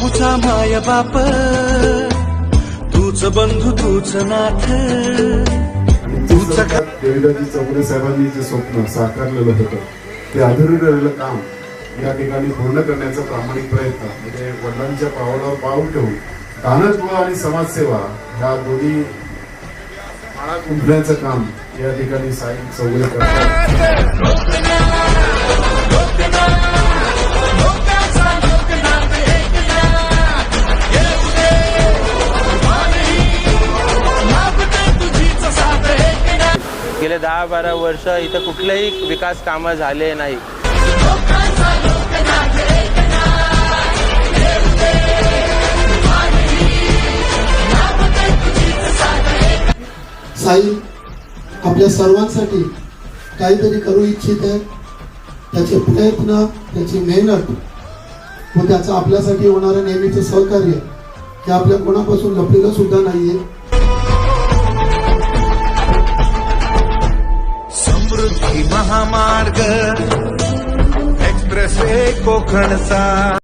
मुचा माय बाप. तूच बंधू तूच नाथ. देवीदाजी चौगुले साहेबांनी जे स्वप्न साकारलेलं होतं ते अधुरलेलं काम या ठिकाणी पूर्ण करण्याचा प्रामाणिक प्रयत्न म्हणजे वडिलांच्या पावलावर पाऊल ठेवून दानत्व आणि समाजसेवा ह्या दोन्ही माळा गुंफण्याचं काम या ठिकाणी साई चौगुले करतात. गेले दहा बारा वर्ष इथं कुठलेही विकास कामं झाले नाही. साई आपल्या सर्वांसाठी काहीतरी करू इच्छित आहे. त्याचे प्रयत्न त्याची मेहनत व त्याचं आपल्यासाठी होणारं नेहमीचं सहकार्य हे आपल्या कोणापासून लपलेलं सुद्धा नाहीये. महामार्ग एक्सप्रेस वे कोकणचा.